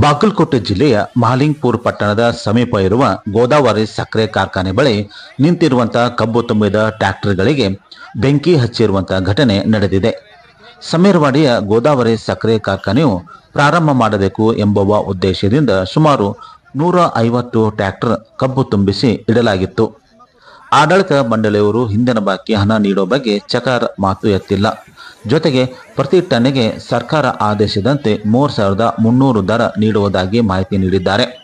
ಬಾಗಲಕೋಟೆ ಜಿಲ್ಲೆಯ ಮಹಾಲಿಂಗ್ಪುರ್ ಪಟ್ಟಣದ ಸಮೀಪ ಇರುವ ಗೋದಾವರಿ ಸಕ್ಕರೆ ಕಾರ್ಖಾನೆ ಬಳಿ ನಿಂತಿರುವಂತಹ ಕಬ್ಬು ತುಂಬಿದ ಟ್ರ್ಯಾಕ್ಟರ್ಗಳಿಗೆ ಬೆಂಕಿ ಹಚ್ಚಿರುವಂತಹ ಘಟನೆ ನಡೆದಿದೆ. ಸಮೀರ್ವಾಡಿಯ ಗೋದಾವರಿ ಸಕ್ಕರೆ ಕಾರ್ಖಾನೆಯು ಪ್ರಾರಂಭ ಮಾಡಬೇಕು ಎಂಬುವ ಉದ್ದೇಶದಿಂದ ಸುಮಾರು ನೂರ ಐವತ್ತು ಟ್ರ್ಯಾಕ್ಟರ್ ಕಬ್ಬು ತುಂಬಿಸಿ ಇಡಲಾಗಿತ್ತು. ಆಡಳಿತ ಮಂಡಳಿಯವರು ಹಿಂದಿನ ಬಾಕಿ ಹಣ ನೀಡೋ ಬಗ್ಗೆ ಚಕಾರ ಮಾತು ಎತ್ತಿಲ್ಲ. ಜೊತೆಗೆ ಪ್ರತಿ ಟನ್ನಿಗೆ ಸರ್ಕಾರ ಆದೇಶದಂತೆ ಮೂರು ಸಾವಿರದ ಮುನ್ನೂರು ದರ ನೀಡುವುದಾಗಿ ಮಾಹಿತಿ ನೀಡಿದ್ದಾರೆ.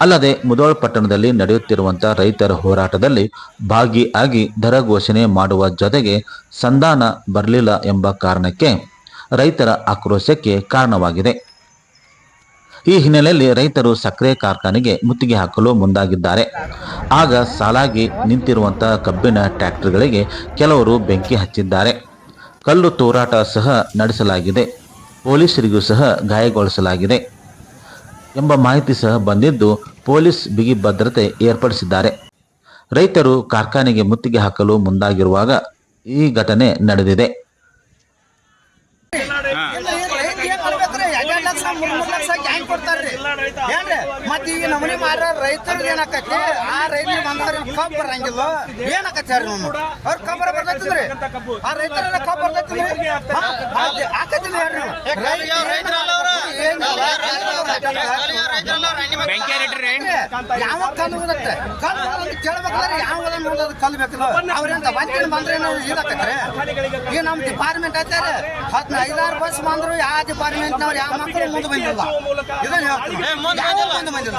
ಅಲ್ಲದೆ ಮುದೋಳ್ ಪಟ್ಟಣದಲ್ಲಿ ನಡೆಯುತ್ತಿರುವಂತಹ ರೈತರ ಹೋರಾಟದಲ್ಲಿ ಭಾಗಿಯಾಗಿ ದರ ಘೋಷಣೆ ಮಾಡುವ ಜೊತೆಗೆ ಸಂಧಾನ ಬರಲಿಲ್ಲ ಎಂಬ ಕಾರಣಕ್ಕೆ ರೈತರ ಆಕ್ರೋಶಕ್ಕೆ ಕಾರಣವಾಗಿದೆ. ಈ ಹಿನ್ನೆಲೆಯಲ್ಲಿ ರೈತರು ಸಕ್ಕರೆ ಕಾರ್ಖಾನೆಗೆ ಮುತ್ತಿಗೆ ಹಾಕಲು ಮುಂದಾಗಿದ್ದಾರೆ. ಆಗ ಸಾಲಾಗಿ ನಿಂತಿರುವಂತಹ ಕಬ್ಬಿನ ಟ್ರ್ಯಾಕ್ಟರ್ಗಳಿಗೆ ಕೆಲವರು ಬೆಂಕಿ ಹಚ್ಚಿದ್ದಾರೆ. ಕಲ್ಲು ತೂರಾಟ ಸಹ ನಡೆಸಲಾಗಿದೆ. ಪೊಲೀಸರಿಗೂ ಸಹ ಗಾಯಗೊಳಿಸಲಾಗಿದೆ. ಎಂಬ ಮಾಹಿತಿ ಸಹ ಬಂದಿದ್ದು, ಪೊಲೀಸ್ ಬಿಗಿ ಭದ್ರತೆ ಏರ್ಪಡಿಸಿದ್ದಾರೆ. ರೈತರು ಕಾರ್ಖಾನೆಗೆ ಮುತ್ತಿಗೆ ಹಾಕಲು ಮುಂದಾಗಿರುವಾಗ ಈ ಘಟನೆ ನಡೆದಿದೆ ಇಲ್ಲ ಈಗ ರೈತ ಏನ್ ಮಾಡ್ಬೇಕ್ರಿ ಎರಡೆರಡು ಲಕ್ಷ ಮೂರ್ ಮೂರ್ ಕೊಡ್ತಾರ್ರಿ. ಏನ್ರಿ? ಮತ್ ಈಗ ನಮನಿ ಮಾರ ರೈತರಿಗೆ ಏನಾಕತಿ ಆ ರೈತರು ಬಂದವ್ರ ಕಬ್ಬ್ ಬರಂಗಿಲ್ಲ ಏನಾಕತಿ ನಮ್ಮ ಅವ್ರ ಕಬ್ಬರ ಬರ್ತೈತಿದ್ರಿ? ಆ ರೈತರ ಕಬ್ಬ್ ಬರ್ತೈತಿದ್ರಿ ಆಕತಿಲ್ಲ ಹೇಳ್ರಿ. ಯಾವ ಕಲ್ಲು ಬರುತ್ತೆ ಕಲ್ಲು ಕೇಳ್ಬೇಕಾದ್ರೆ ಯಾವ ನೋಡೋದು ಬಂದ್ರೆ ನಾವು ಇದಾಕತ್ರಿ ನಮ್ಮ ಡಿಪಾರ್ಟ್ಮೆಂಟ್ ಐತಾರೆ ಹತ್ತು ಐದಾರು ಬಸ್ ಬಂದ್ರು ಯಾವ ಡಿಪಾರ್ಟ್ಮೆಂಟ್ನವ್ರು ಯಾವ ಮಕ್ಕಳು ಮುಂದೆ ಬಂದಿಲ್ಲ ಇದನ್ನ ಹೇಳ್ತೀನಿ ಯಾವ ಮುಂದೆ ಬಂದಿಲ್ಲ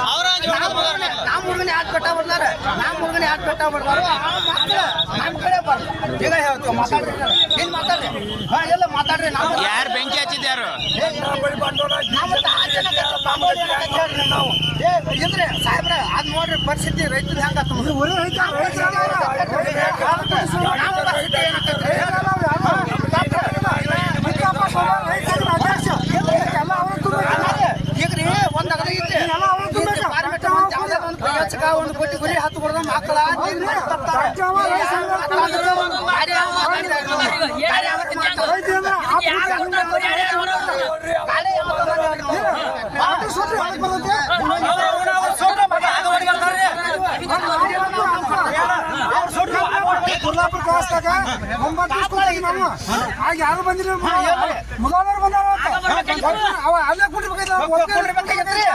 ನಮ್ಮ ಹುಡುಗನ ಯಾಕೆ ಬೆಟ್ಟ ಬಿಡ್ತಾರೆ ನಮ್ಮ ಹುಡುಗನ ಯಾಕೆ ಬೆಟ್ಟ ಬಿಡ್ತಾರೆ ಆ ಮಕ್ಕಳು ನಮ್ಮ ಕಡೆ ಬರ್ಲಿ ಈಗ ಹೇಳ್ತೀವಿ ಮಾತಾಡ್ರಿ ಎಲ್ಲ ಮಾತಾಡ್ರಿ ನಾವು ಯಾರು ಬೆಂಕಿ ನಾವು ಏ ಇಲ್ರಿ ಸಾಹೇಬ್ರ ಅದ್ ನೋಡ್ರಿ ಪರಿಸ್ಥಿತಿ ರೈತರು ಹೆಂಗ ಈಗ್ರಿ ಒಂದ್ ಅಗಲ ಐತಿ ಒಂದ್ ಕೋಟಿ ಗುರಿ ಹತ್ತು ಕೊಡದ ಮಕ್ಕಳ ತರ್ತಾರೆ. ಗಾಡಿ ಯಾವ ಮಾತಾಡಿದ ನಾವು? ಗಾಡಿ ಯಾವ ಮಾತಾಡಿದ? ಗಾಡಿ ಯಾವ ಮಾತಾಡಿದ ನಾವು? ಕ್ರಾಸ್ದಾಗ ಒಂಬತ್ತು ಸ್ಕೂಲ್ ನಾವು. ಆಗ ಯಾರು ಬಂದಿಲ್ಲ ಮುಗಾದವ್ರು ಬಂದಾರ ಅವ ಅಲ್ಲೇ ಕುಡಿಬೇಕಾಯ್ತು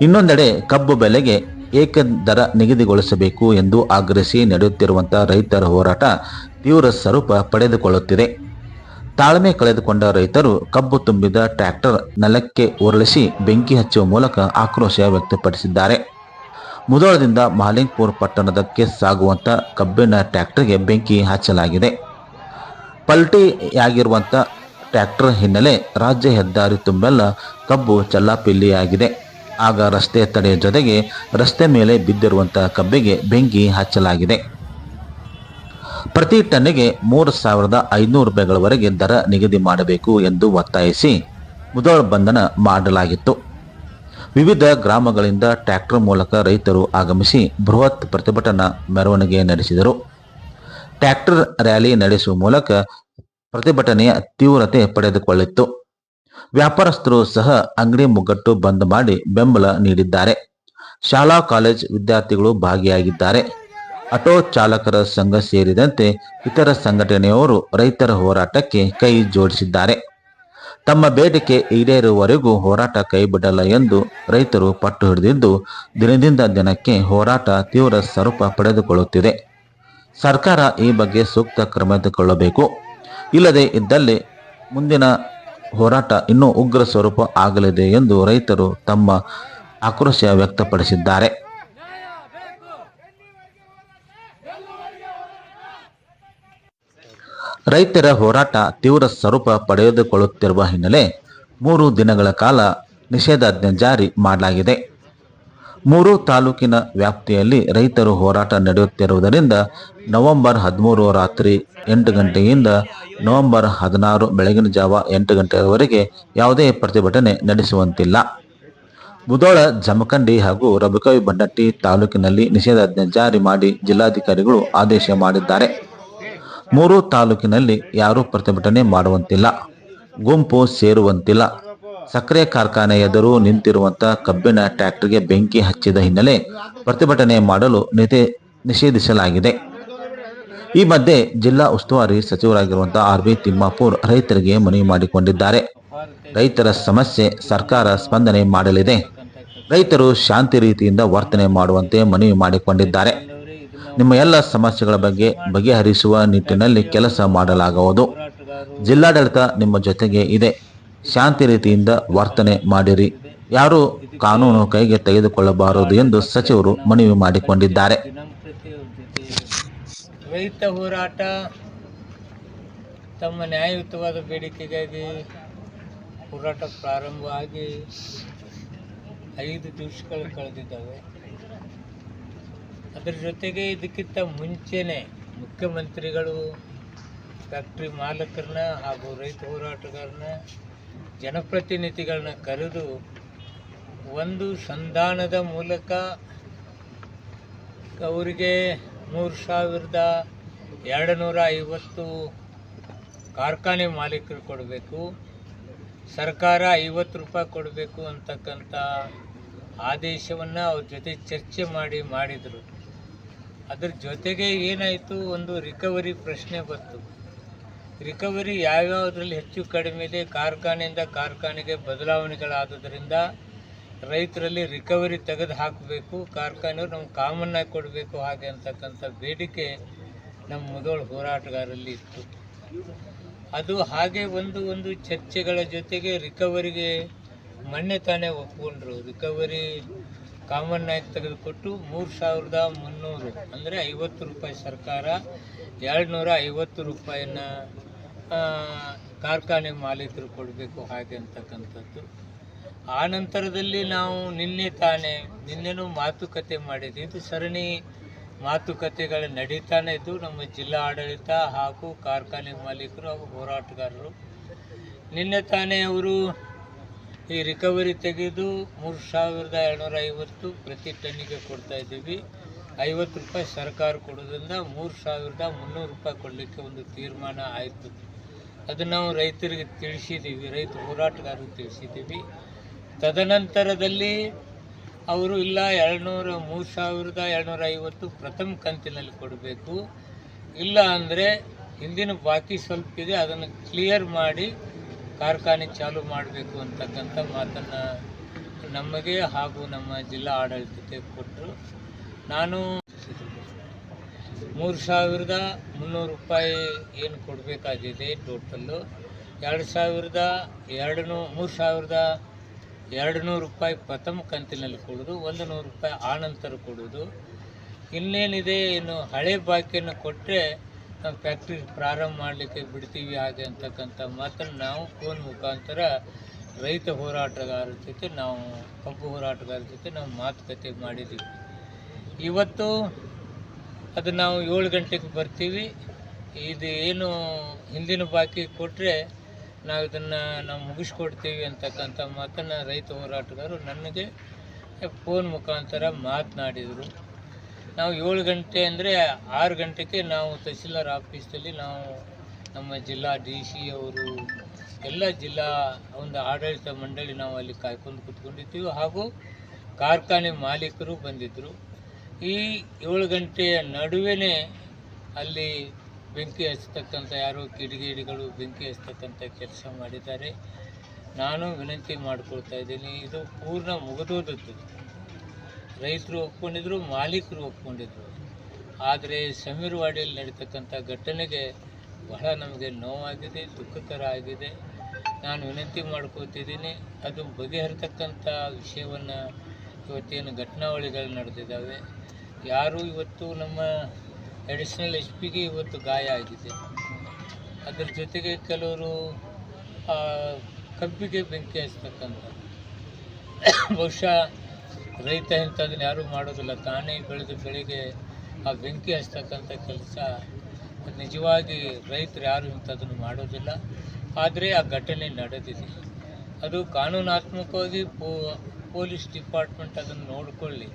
ಇನ್ನೊಂದೆಡೆ ಕಬ್ಬು ಬೆಲೆಗೆ ಏಕ ದರ ನಿಗದಿಗೊಳಿಸಬೇಕು ಎಂದು ಆಗ್ರಹಿಸಿ ನಡೆಯುತ್ತಿರುವಂತಹ ರೈತರ ಹೋರಾಟ ತೀವ್ರ ಸ್ವರೂಪ ಪಡೆದುಕೊಳ್ಳುತ್ತಿದೆ. ತಾಳ್ಮೆ ಕಳೆದುಕೊಂಡ ರೈತರು ಕಬ್ಬು ತುಂಬಿದ ಟ್ರ್ಯಾಕ್ಟರ್ ನೆಲಕ್ಕೆ ಉರುಳಿಸಿ ಬೆಂಕಿ ಹಚ್ಚುವ ಮೂಲಕ ಆಕ್ರೋಶ ವ್ಯಕ್ತಪಡಿಸಿದ್ದಾರೆ. ಮುದೋಳದಿಂದ ಮಹಾಲಿಂಗ್ಪುರ್ ಪಟ್ಟಣದಕ್ಕೆ ಸಾಗುವಂತ ಕಬ್ಬಿನ ಟ್ರ್ಯಾಕ್ಟರ್ಗೆ ಬೆಂಕಿ ಹಚ್ಚಲಾಗಿದೆ. ಪಲ್ಟಿಯಾಗಿರುವಂಥ ಟ್ರ್ಯಾಕ್ಟರ್ ಹಿನ್ನೆಲೆ ರಾಜ್ಯ ಹೆದ್ದಾರಿ ತುಂಬೆಲ್ಲ ಕಬ್ಬು ಚಲ್ಲಾಪಿಲ್ಲಿಯಾಗಿದೆ. ಆಗ ರಸ್ತೆ ತಡೆಯ ಜೊತೆಗೆ ರಸ್ತೆ ಮೇಲೆ ಬಿದ್ದಿರುವಂತಹ ಕಬ್ಬಿಗೆ ಬೆಂಕಿ ಹಚ್ಚಲಾಗಿದೆ. ಪ್ರತಿ ಟನ್ನಿಗೆ ಮೂರು ಸಾವಿರದ ಐನೂರು ರೂಪಾಯಿಗಳವರೆಗೆ ದರ ನಿಗದಿ ಮಾಡಬೇಕು ಎಂದು ಒತ್ತಾಯಿಸಿ ಮುದೋಳ ಬಂಧನ ಮಾಡಲಾಗಿತ್ತು. ವಿವಿಧ ಗ್ರಾಮಗಳಿಂದ ಟ್ರ್ಯಾಕ್ಟರ್ ಮೂಲಕ ರೈತರು ಆಗಮಿಸಿ ಬೃಹತ್ ಪ್ರತಿಭಟನಾ ಮೆರವಣಿಗೆ ನಡೆಸಿದರು. ಟ್ರ್ಯಾಕ್ಟರ್ ರ್ಯಾಲಿ ನಡೆಸುವ ಮೂಲಕ ಪ್ರತಿಭಟನೆಯ ತೀವ್ರತೆ ಪಡೆದುಕೊಳ್ಳಿತ್ತು ವ್ಯಾಪಾರಸ್ಥರು ಸಹ ಅಂಗಡಿ ಮುಗ್ಗಟ್ಟು ಬಂದ್ ಮಾಡಿ ಬೆಂಬಲ ನೀಡಿದ್ದಾರೆ. ಶಾಲಾ, ಕಾಲೇಜ್ ವಿದ್ಯಾರ್ಥಿಗಳು ಭಾಗಿಯಾಗಿದ್ದಾರೆ. ಆಟೋ ಚಾಲಕರ ಸಂಘ ಸೇರಿದಂತೆ ಇತರ ಸಂಘಟನೆಯವರು ರೈತರ ಹೋರಾಟಕ್ಕೆ ಕೈ ಜೋಡಿಸಿದ್ದಾರೆ. ತಮ್ಮ ಬೇಡಿಕೆ ಈಡೇರುವವರೆಗೂ ಹೋರಾಟ ಕೈಬಿಡಲ್ಲ ಎಂದು ರೈತರು ಪಟ್ಟು ಹಿಡಿದಿದ್ದು, ದಿನದಿಂದ ದಿನಕ್ಕೆ ಹೋರಾಟ ತೀವ್ರ ಸ್ವರೂಪ ಪಡೆದುಕೊಳ್ಳುತ್ತಿದೆ. ಸರ್ಕಾರ ಈ ಬಗ್ಗೆ ಸೂಕ್ತ ಕ್ರಮ ತೆಗೆದುಕೊಳ್ಳಬೇಕು. ಇಲ್ಲದೆ ಇದ್ದಲ್ಲಿ ಮುಂದಿನ ಹೋರಾಟ ಇನ್ನೂ ಉಗ್ರ ಸ್ವರೂಪ ಆಗಲಿದೆ ಎಂದು ರೈತರು ತಮ್ಮ ಆಕ್ರೋಶ ವ್ಯಕ್ತಪಡಿಸಿದ್ದಾರೆ. ರೈತರ ಹೋರಾಟ ತೀವ್ರ ಸ್ವರೂಪ ಪಡೆದುಕೊಳ್ಳುತ್ತಿರುವ ಹಿನ್ನೆಲೆ ಮೂರು ದಿನಗಳ ಕಾಲ ನಿಷೇಧಾಜ್ಞೆ ಜಾರಿ ಮಾಡಲಾಗಿದೆ. ಮೂರು ತಾಲೂಕಿನ ವ್ಯಾಪ್ತಿಯಲ್ಲಿ ರೈತರು ಹೋರಾಟ ನಡೆಯುತ್ತಿರುವುದರಿಂದ ನವೆಂಬರ್ ಹದಿಮೂರು ರಾತ್ರಿ ಎಂಟು ಗಂಟೆಯಿಂದ ನವೆಂಬರ್ ಹದಿನಾರು ಬೆಳಗಿನ ಜಾವ ಎಂಟು ಗಂಟೆಯವರೆಗೆ ಯಾವುದೇ ಪ್ರತಿಭಟನೆ ನಡೆಸುವಂತಿಲ್ಲ. ಮುದೋಳ, ಜಮಖಂಡಿ ಹಾಗೂ ರಬಕವಿ ಬಂಡಟ್ಟಿ ತಾಲೂಕಿನಲ್ಲಿ ನಿಷೇಧಾಜ್ಞೆ ಜಾರಿ ಮಾಡಿ ಜಿಲ್ಲಾಧಿಕಾರಿಗಳು ಆದೇಶ ಮಾಡಿದ್ದಾರೆ. ಮೂರು ತಾಲೂಕಿನಲ್ಲಿ ಯಾರೂ ಪ್ರತಿಭಟನೆ ಮಾಡುವಂತಿಲ್ಲ, ಗುಂಪು ಸೇರುವಂತಿಲ್ಲ. ಸಕ್ಕರೆ ಕಾರ್ಖಾನೆ ಎದುರು ನಿಂತಿರುವಂತಹ ಕಬ್ಬಿನ ಟ್ರ್ಯಾಕ್ಟರ್ಗೆ ಬೆಂಕಿ ಹಚ್ಚಿದ ಹಿನ್ನೆಲೆ ಪ್ರತಿಭಟನೆ ಮಾಡಲು ನಿತೆ ನಿಷೇಧಿಸಲಾಗಿದೆ. ಈ ಮಧ್ಯೆ ಜಿಲ್ಲಾ ಉಸ್ತುವಾರಿ ಸಚಿವರಾಗಿರುವಂತಹ ಆರ್ ಬಿ ತಿಮ್ಮಾಪುರ್ ರೈತರಿಗೆ ಮನವಿ ಮಾಡಿಕೊಂಡಿದ್ದಾರೆ. ರೈತರ ಸಮಸ್ಯೆ ಸರ್ಕಾರ ಸ್ಪಂದನೆ ಮಾಡಲಿದೆ. ರೈತರು ಶಾಂತಿ ರೀತಿಯಿಂದ ವರ್ತನೆ ಮಾಡುವಂತೆ ಮನವಿ ಮಾಡಿಕೊಂಡಿದ್ದಾರೆ. ನಿಮ್ಮ ಎಲ್ಲ ಸಮಸ್ಯೆಗಳ ಬಗ್ಗೆ ಬಗೆಹರಿಸುವ ನಿಟ್ಟಿನಲ್ಲಿ ಕೆಲಸ ಮಾಡಲಾಗುವುದು. ಜಿಲ್ಲಾಡಳಿತ ನಿಮ್ಮ ಜೊತೆಗೆ ಇದೆ. ಶಾಂತಿ ರೀತಿಯಿಂದ ವರ್ತನೆ ಮಾಡಿರಿ. ಯಾರು ಕಾನೂನು ಕೈಗೆ ತೆಗೆದುಕೊಳ್ಳಬಾರದು ಎಂದು ಸಚಿವರು ಮನವಿ ಮಾಡಿಕೊಂಡಿದ್ದಾರೆ. ರೈತ ಹೋರಾಟ ತಮ್ಮ ನ್ಯಾಯಯುತವಾದ ಬೇಡಿಕೆಗಾಗಿ ಹೋರಾಟ ಪ್ರಾರಂಭವಾಗಿ ಐದು ದಿವಸಗಳು ಕಳೆದಿದ್ದಾವೆ. ಅದರ ಜೊತೆಗೆ ಇದಕ್ಕಿಂತ ಮುಂಚೆನೆ ಮುಖ್ಯಮಂತ್ರಿಗಳು, ಫ್ಯಾಕ್ಟ್ರಿ ಮಾಲಕರನ್ನ ಹಾಗೂ ರೈತ ಹೋರಾಟಗಾರನ ಜನಪ್ರತಿನಿಧಿಗಳನ್ನ ಕರೆದು ಒಂದು ಸಂಧಾನದ ಮೂಲಕ ಅವರಿಗೆ ಮೂರು ಸಾವಿರದ ಎರಡು ನೂರ ಐವತ್ತು ಕಾರ್ಖಾನೆ ಮಾಲೀಕರು ಕೊಡಬೇಕು, ಸರ್ಕಾರ ಐವತ್ತು ರೂಪಾಯಿ ಕೊಡಬೇಕು ಅಂತಕ್ಕಂಥ ಆದೇಶವನ್ನು ಅವ್ರ ಜೊತೆ ಚರ್ಚೆ ಮಾಡಿ ಮಾಡಿದರು. ಅದ್ರ ಜೊತೆಗೆ ಏನಾಯಿತು, ಒಂದು ರಿಕವರಿ ಪ್ರಶ್ನೆ ಬಂತು. ರಿಕವರಿ ಯಾವ್ಯಾವುದ್ರಲ್ಲಿ ಹೆಚ್ಚು ಕಡಿಮೆ ಇದೆ, ಕಾರ್ಖಾನೆಯಿಂದ ಕಾರ್ಖಾನೆಗೆ ಬದಲಾವಣೆಗಳಾದುದರಿಂದ ರೈತರಲ್ಲಿ ರಿಕವರಿ ತೆಗೆದು ಹಾಕಬೇಕು, ಕಾರ್ಖಾನೆಯವ್ರು ನಮ್ಗೆ ಕಾಮನ್ ಆಗಿ ಕೊಡಬೇಕು ಹಾಗೆ ಅಂತಕ್ಕಂಥ ಬೇಡಿಕೆ ನಮ್ಮ ಮುದೋಳು ಹೋರಾಟಗಾರರಲ್ಲಿ ಇತ್ತು. ಅದು ಹಾಗೆ ಒಂದು ಒಂದು ಚರ್ಚೆಗಳ ಜೊತೆಗೆ ರಿಕವರಿಗೆ ಮೊನ್ನೆ ತಾನೇ ಒಪ್ಪಿಕೊಂಡ್ರು ರಿಕವರಿ ಕಾಮನ್ ಆಗಿ ತೆಗೆದುಕೊಟ್ಟು ಮೂರು ಸಾವಿರದ ಮುನ್ನೂರು ಅಂದರೆ ಐವತ್ತು ರೂಪಾಯಿ ಸರ್ಕಾರ ಎರಡು ನೂರ ಐವತ್ತು ರೂಪಾಯಿನ ಕಾರ್ಖಾನೆ ಮಾಲೀಕರು ಕೊಡಬೇಕು ಹಾಗೆ ಅಂತಕ್ಕಂಥದ್ದು. ಆ ನಂತರದಲ್ಲಿ ನಾವು ನಿನ್ನೆ ತಾನೇ, ನಿನ್ನೆನೂ ಮಾತುಕತೆ ಮಾಡಿದ್ವಿ. ಇದು ಸರಣಿ ಮಾತುಕತೆಗಳು ನಡೀತಾನೆ ಇದ್ದು, ನಮ್ಮ ಜಿಲ್ಲಾ ಆಡಳಿತ ಹಾಗೂ ಕಾರ್ಖಾನೆ ಮಾಲೀಕರು ಹಾಗೂ ಹೋರಾಟಗಾರರು ನಿನ್ನೆ ತಾನೇ ಅವರು ಈ ರಿಕವರಿ ತೆಗೆದು ಮೂರು ಸಾವಿರದ ಎರಡುನೂರ ಐವತ್ತು ಪ್ರತಿ ಟನ್ನಿಗೆ ಕೊಡ್ತಾ ಇದ್ದೀವಿ. ಐವತ್ತು ರೂಪಾಯಿ ಸರ್ಕಾರ ಕೊಡೋದ್ರಿಂದ ಮೂರು ಸಾವಿರದ ಮುನ್ನೂರು ರೂಪಾಯಿ ಕೊಡಲಿಕ್ಕೆ ಒಂದು ತೀರ್ಮಾನ ಆಯಿತು. ಅದನ್ನು ನಾವು ರೈತರಿಗೆ ತಿಳಿಸಿದ್ದೀವಿ, ರೈತ ಹೋರಾಟಗಾರರಿಗೆ ತಿಳಿಸಿದ್ದೀವಿ. ತದನಂತರದಲ್ಲಿ ಅವರು ಇಲ್ಲ, ಎರಡುನೂರ ಮೂರು ಸಾವಿರದ ಎರಡುನೂರ ಐವತ್ತು ಪ್ರಥಮ ಕಂತಿನಲ್ಲಿ ಕೊಡಬೇಕು. ಇಲ್ಲ ಅಂದರೆ ಹಿಂದಿನ ಬಾಕಿ ಸ್ವಲ್ಪ ಇದೆ, ಅದನ್ನು ಕ್ಲಿಯರ್ ಮಾಡಿ ಕಾರ್ಖಾನೆ ಚಾಲು ಮಾಡಬೇಕು ಅಂತಕ್ಕಂಥ ಮಾತನ್ನು ನಮಗೆ ಹಾಗೂ ನಮ್ಮ ಜಿಲ್ಲಾ ಆಡಳಿತಕ್ಕೆ ಕೊಟ್ಟರು. ನಾನು ಮೂರು ಸಾವಿರದ ಮುನ್ನೂರು ರೂಪಾಯಿ ಏನು ಕೊಡಬೇಕಾಗಿದೆ ಟೋಟಲ್ಲು? ಎರಡು ಸಾವಿರದ ಎರಡು ನೂ ಮೂರು ಸಾವಿರದ ಎರಡು ನೂರು ರೂಪಾಯಿ ಪ್ರಥಮ ಕಂತಿನಲ್ಲಿ ಕೊಡೋದು, ಒಂದು ನೂರು ರೂಪಾಯಿ ಆನಂತರ ಕೊಡೋದು. ಇನ್ನೇನಿದೆ ಏನು ಹಳೆ ಬಾಕಿಯನ್ನು ಕೊಟ್ಟರೆ ನಾವು ಫ್ಯಾಕ್ಟ್ರಿ ಪ್ರಾರಂಭ ಮಾಡಲಿಕ್ಕೆ ಬಿಡ್ತೀವಿ ಹಾಗೆ ಅಂತಕ್ಕಂಥ ಮಾತನ್ನು ನಾವು ಫೋನ್ ಮುಖಾಂತರ ರೈತ ಹೋರಾಟಗಾರರ ಜೊತೆ ನಾವು, ಕಬ್ಬು ಹೋರಾಟಗಾರರ ಜೊತೆ ನಾವು ಮಾತುಕತೆ ಮಾಡಿದ್ದೀವಿ ಇವತ್ತು ಅದು ನಾವು ಏಳು ಗಂಟೆಗೆ ಬರ್ತೀವಿ. ಇದು ಏನು ಹಿಂದಿನ ಬಾಕಿ ಕೊಟ್ಟರೆ ನಾವು ಇದನ್ನು ನಾವು ಮುಗಿಸ್ಕೊಡ್ತೀವಿ ಅಂತಕ್ಕಂಥ ಮಾತನ್ನು ರೈತ ಹೋರಾಟಗಾರರು ನನಗೆ ಫೋನ್ ಮುಖಾಂತರ ಮಾತನಾಡಿದರು. ನಾವು ಏಳು ಗಂಟೆ ಅಂದರೆ ಆರು ಗಂಟೆಗೆ ನಾವು ತಹಸೀಲ್ದಾರ್ ಆಫೀಸಲ್ಲಿ ನಾವು ನಮ್ಮ ಜಿಲ್ಲಾ ಡಿ ಸಿ ಅವರು, ಎಲ್ಲ ಜಿಲ್ಲಾ ಒಂದು ಆಡಳಿತ ಮಂಡಳಿ ನಾವು ಅಲ್ಲಿ ಕಾಯ್ಕೊಂಡು ಕೂತ್ಕೊಂಡಿದ್ದೀವಿ. ಹಾಗೂ ಕಾರ್ಖಾನೆ ಮಾಲೀಕರು ಬಂದಿದ್ದರು. ಈ ಏಳು ಗಂಟೆಯ ನಡುವೆ ಅಲ್ಲಿ ಬೆಂಕಿ ಹಚ್ಚತಕ್ಕಂಥ ಯಾರೋ ಕಿಡಿಗೇಡಿಗಳು ಬೆಂಕಿ ಹಚ್ಚತಕ್ಕಂಥ ಕೆಲಸ ಮಾಡಿದ್ದಾರೆ. ನಾನು ವಿನಂತಿ ಮಾಡ್ಕೊಳ್ತಾ ಇದ್ದೀನಿ, ಇದು ಪೂರ್ಣ ಮುಗಿದೋದದ್ದು. ರೈತರು ಒಪ್ಕೊಂಡಿದ್ರು, ಮಾಲೀಕರು ಒಪ್ಕೊಂಡಿದ್ರು. ಆದರೆ ಸಮೀರ್ವಾಡಿಯಲ್ಲಿ ನಡೀತಕ್ಕಂಥ ಘಟನೆಗೆ ಬಹಳ ನಮಗೆ ನೋವಾಗಿದೆ, ದುಃಖಕರ ಆಗಿದೆ. ನಾನು ವಿನಂತಿ ಮಾಡ್ಕೋತಿದ್ದೀನಿ, ಅದು ಬಗೆಹರಿತಕ್ಕಂಥ ವಿಷಯವನ್ನು ಇವತ್ತೇನು ಘಟನಾವಳಿಗಳು ನಡೆದಿದ್ದಾವೆ. ಯಾರು ಇವತ್ತು ನಮ್ಮ ಅಡಿಷ್ನಲ್ ಎಚ್ ಪಿಗೆ ಇವತ್ತು ಗಾಯ ಆಗಿದೆ. ಅದರ ಜೊತೆಗೆ ಕೆಲವರು ಕಬ್ಬಿಗೆ ಬೆಂಕಿ ಹಚ್ತಕ್ಕಂಥ ಬಹುಶಃ ರೈತ ಇಂಥದನ್ನ ಯಾರೂ ಮಾಡೋದಿಲ್ಲ. ತಾನೇ ಬೆಳೆದ ಬೆಳೆಗೆ ಆ ಬೆಂಕಿ ಹಚ್ತಕ್ಕಂಥ ಕೆಲಸ. ನಿಜವಾಗಿ ರೈತರು ಯಾರು ಇಂಥದ್ದನ್ನು ಮಾಡೋದಿಲ್ಲ. ಆದರೆ ಆ ಘಟನೆ ನಡೆದಿದೆ. ಅದು ಕಾನೂನಾತ್ಮಕವಾಗಿ ಪೋ, ಪೊಲೀಸ್ ಡಿಪಾರ್ಟ್ಮೆಂಟ್ ಅದನ್ನು ನೋಡಿಕೊಳ್ಳಿ.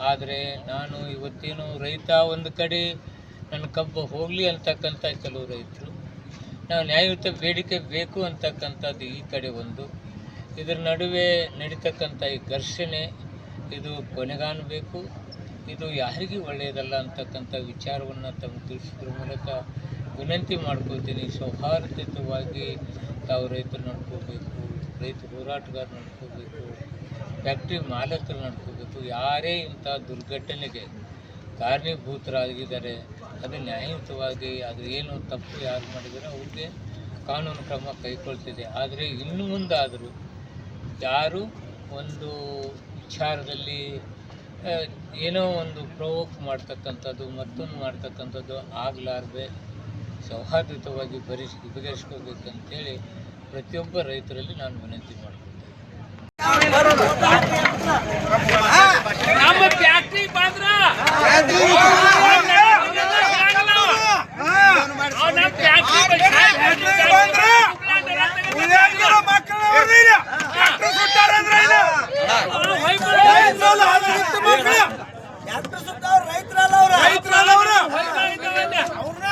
ಆದರೆ ನಾನು ಇವತ್ತೇನು ರೈತ ಒಂದು ಕಡೆ ನನ್ನ ಕಬ್ಬು ಹೋಗಲಿ ಅಂತಕ್ಕಂಥ ಕೆಲವು ರೈತರು, ನಾವು ನ್ಯಾಯಯುತ ಬೇಡಿಕೆ ಬೇಕು ಅಂತಕ್ಕಂಥದ್ದು ಈ ಕಡೆ ಒಂದು. ಇದರ ನಡುವೆ ನಡೀತಕ್ಕಂಥ ಈ ಘರ್ಷಣೆ ಇದು ಕೊನೆಗಾಣಬೇಕು ಇದು ಯಾರಿಗೂ ಒಳ್ಳೆಯದಲ್ಲ ಅಂತಕ್ಕಂಥ ವಿಚಾರವನ್ನು ತಮ್ಮ ತಿಳಿಸಿದ್ರ ಮೂಲಕ ವಿನಂತಿ ಮಾಡ್ಕೊಳ್ತೀನಿ. ಸೌಹಾರ್ದಯುತವಾಗಿ ತಾವು ರೈತರು ನಡ್ಕೋಬೇಕು, ರೈತ ಹೋರಾಟಗಾರ ನಡ್ಕೋಬೇಕು, ಫ್ಯಾಕ್ಟ್ರಿ ಮಾಲಕರು ನಡ್ಕೋಬೇಕು. ಯಾರೇ ಇಂಥ ದುರ್ಘಟನೆಗೆ ಕಾರಣೀಭೂತರಾಗಿದ್ದಾರೆ, ಅದು ನ್ಯಾಯಯುತವಾಗಿ, ಅದು ಏನು ತಪ್ಪು ಯಾರು ಮಾಡಿದರೆ ಅವ್ರಿಗೆ ಕಾನೂನು ಕ್ರಮ ಕೈಗೊಳ್ತಿದೆ. ಆದರೆ ಇನ್ನು ಮುಂದಾದರೂ ಯಾರು ಒಂದು ವಿಚಾರದಲ್ಲಿ ಏನೋ ಒಂದು ಪ್ರವೋಕ್ ಮಾಡ್ತಕ್ಕಂಥದ್ದು ಮತ್ತೊಂದು ಮಾಡ್ತಕ್ಕಂಥದ್ದು ಆಗಲಾರ್ದೆ ಸೌಹಾರ್ದಯುತವಾಗಿ ಬರಿಸ್ ಬಗೆಹರಿಸ್ಕೋಬೇಕಂತೇಳಿ ಪ್ರತಿಯೊಬ್ಬ ರೈತರಲ್ಲಿ ನಾನು ವಿನಂತಿ ಮಾಡ್ತೀನಿ ನಮ್ಮ ಫ್ಯಾಕ್ಟ್ರಿ ಬಂದ್ರ ನಮ್ಮ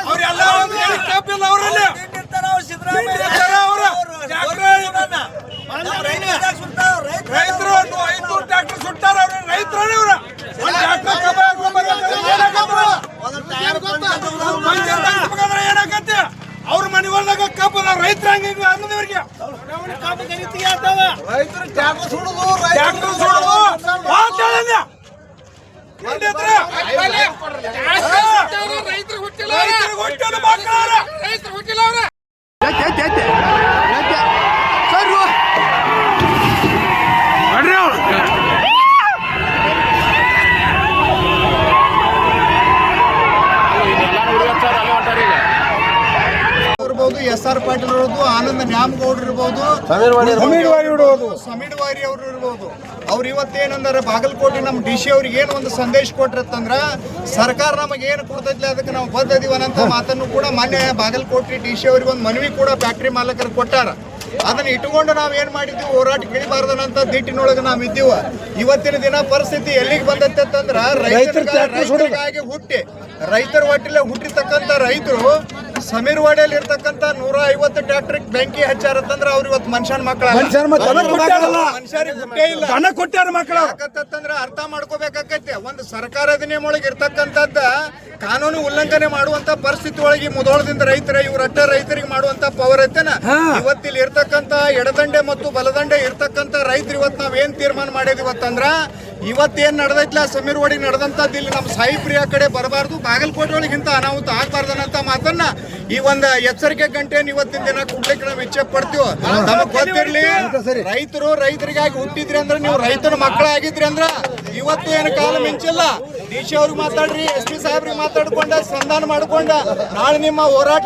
ಅವ್ರೆಲ್ಲ ಒಂದು ಹೇಳಿ ಕಬ್ಬಿಲ್ಲ ಅವರಲ್ಲಿ ರೈತರು ಒಂದು ಐನೂರು ಟ್ರ್ಯಾಕ್ಟರ್ ಸುಟ್ಟಾರ ಅವ್ರ ರೈತರೇ ಇವ್ರ ಒಂದು ಟ್ರ್ಯಾಕ್ಟರ್ ಕಬ್ಬ ಏನಾಗತ್ತೆ ಅವ್ರ ಮನೆ ಹೊಲ್ದಾಗ ಕಬ್ಬು ರೈತರ ಹಂಗ ಅನ್ನೋದವ್ರಿಗೆ ರೈತರು ಟ್ರ್ಯಾಕ್ಟರ್ ಸುಡುದು ಟ್ರ್ಯಾಕ್ಟರ್ ಸುಡುದು ಮಾತಾಡಲ್ಲ ರೈತರು ಹುಟ್ಟಿಲ್ಲ ಮಕ್ಕಳ ರೈತರು ಹುಟ್ಟಿಲ್ಲ ಅವ್ರ ಆನಂದ್ ನ್ಯಾಮಗೌಡ್ರು ಇರ್ಬೋದು. ಸಮೀರ್ ವಾರಿ ಅವರು ಇರ್ಬೋದು. ಅವ್ರು ಇವತ್ತೇನಂದ್ರೆ ಬಾಗಲಕೋಟೆ ನಮ್ಮ ಡಿ ಸಿ ಅವ್ರಿಗೆ ಏನು ಒಂದು ಸಂದೇಶ ಕೊಟ್ಟಿರತ್ತಂದ್ರೆ ಸರ್ಕಾರ ನಮಗೆ ಏನು ಕೊಡ್ತೈತಿ ಅದಕ್ಕೆ ನಾವು ಬದ್ಧದೀವ ಅನ್ನೋ ಮಾತನ್ನು ಕೂಡ ಮಾನ್ಯ ಬಾಗಲಕೋಟೆ ಡಿ ಸಿ ಅವ್ರಿಗೆ ಒಂದು ಮನವಿ ಕೂಡ ಫ್ಯಾಕ್ಟ್ರಿ ಮಾಲಕರು ಕೊಟ್ಟಾರ. ಅದನ್ನ ಇಟ್ಟುಕೊಂಡು ನಾವ್ ಏನ್ ಮಾಡಿದ್ವಿ? ಹೋರಾಟ ಕಿಳಿಬಾರ್ದನಂತ ದಿಟ್ಟಿನೊಳಗೆ ನಾವ್ ಇದ್ದೀವ. ಇವತ್ತಿನ ದಿನ ಪರಿಸ್ಥಿತಿ ಎಲ್ಲಿಗೆ ಬಂದತ್ತೆ ಅಂತಂದ್ರ ರೈತರಿಗ- ರೈತರಿಗಾಗಿ ಹುಟ್ಟಿ ರೈತರ ಒಟ್ಟಿಲೆ ಹುಟ್ಟಿರ್ತಕ್ಕಂತ ರೈತರು ಸಮೀರ್ ವಾಡಿಯಲ್ಲಿ ಇರ್ತಕ್ಕಂಥ ನೂರ ಐವತ್ತು ಟ್ರ್ಯಾಕ್ಟರ್ ಬೆಂಕಿ ಹಚ್ಚಾರತ್ತಂದ್ರ ಅವ್ರ ಇವತ್ತು ಮನುಷ್ಯನ ಮಕ್ಕಳ ಮನುಷ್ಯರಿಗೆ ಹುಟ್ಟೇ ಇಲ್ಲ. ದನ ಕೊಟ್ಟಾರ ಮಕ್ಕಳ. ಯಾಕಂತಂದ್ರ ಅರ್ಥ ಮಾಡ್ಕೋಬೇಕಾಕೈತಿ ಒಂದು ಸರ್ಕಾರ ಅಧಿನಿಯಮ ಒಳಗೆ ಇರ್ತಕ್ಕಂಥದ್ದ ಕಾನೂನು ಉಲ್ಲಂಘನೆ ಮಾಡುವಂತ ಪರಿಸ್ಥಿತಿ ಒಳಗೆ ಮುದೋಳದಿಂದ ರೈತರ ರೈತರ ಇವ್ರಟ್ಟ ರೈತರಿಗೆ ಮಾಡುವಂತ ಪವರ್ ಐತೆನ? ಇವತ್ತಿಲ್ಲಿ ಇರ್ತಕ್ಕಂತ ಎಡದಂಡೆ ಮತ್ತು ಬಲದಂಡೆ ಇರ್ತಕ್ಕಂತ ರೈತರು ಇವತ್ತು ನಾವ್ ಏನ್ ತೀರ್ಮಾನ ಮಾಡಿದ್ವಿ ಇವತ್ತಂದ್ರ ಇವತ್ತೇನ್ ನಡೆದೈತ್ಲ? ಸಮೀರ್ ಒಡಿ ನಡೆದಂತದ್ದು ಇಲ್ಲಿ ನಮ್ಮ ಸಾಯಿಪ್ರಿಯ ಕಡೆ ಬರಬಾರ್ದು. ಬಾಗಲಕೋಟೆ ಒಳಗೆ ಇಂತ ಅನಾಹುತ ಆಗ್ಬಾರ್ದನ್ನಂತ ಮಾತನ್ನ ಈ ಒಂದು ಎಚ್ಚರಿಕೆ ಗಂಟೆ ಇವತ್ತಿನ ದಿನ ಕೊಡ್ಲಿಕ್ಕೆ ನಾವು ಇಚ್ಛೆ ಪಡ್ತೀವಿ? ನಮಗ್ ಗೊತ್ತಿರ್ಲಿ ರೈತರು ರೈತರಿಗಾಗಿ ಹುಟ್ಟಿದ್ರಿ ಅಂದ್ರೆ ನೀವು ರೈತರ ಮಕ್ಕಳಾಗಿದ್ರಿ ಅಂದ್ರ ಇವತ್ತು ಏನು ಕಾಲ ಮಿಂಚಿಲ್ಲ. ಡಿ ಸಿ ಅವ್ರಿಗೆ ಮಾತಾಡ್ರಿ ಎಸ್ ಪಿ ಸಾಹೇಬ್ರಿಗೆ ಮಾತಾಡ್ಕೊಂಡ ಸಂಧಾನ ಮಾಡ್ಕೊಂಡ ನಾಳೆ ನಿಮ್ಮ ಹೋರಾಟ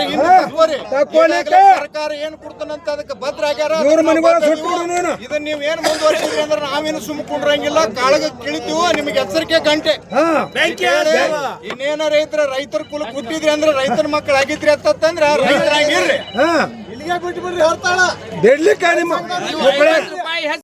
ಸರ್ಕಾರ ಏನ್ ಕೊಡ್ತಾನಂತ ಅದಕ್ಕೆ ಭದ್ರ ಆಗ್ಯಾರ ಇದನ್ನ ನೀವ್ ಏನ್ ಮುಂದುವರಿಸಿದ್ರಿ ಅಂದ್ರೆ ನಾವೇನು ಸುಮ್ ಕುಂಡ್ರಂಗಿಲ್ಲ ಕಾಳಗ ಕಿಳಿತೀವ ನಿಮ್ಗೆ ಎಚ್ಚರಿಕೆ ಗಂಟೆ. ಇನ್ನೇನ ರೈತರ ರೈತರ ಕುಲ ಹುಟ್ಟಿದ್ರಿ ಅಂದ್ರೆ ರೈತರ ಮಕ್ಕಳಾಗಿದ್ರಿ ಅಂತಂದ್ರ ರೈತರಾಗಿರ್ರಿ. ಬಿಡ್ಲಿಕ್ಕೆ ನಿಮ್ಮ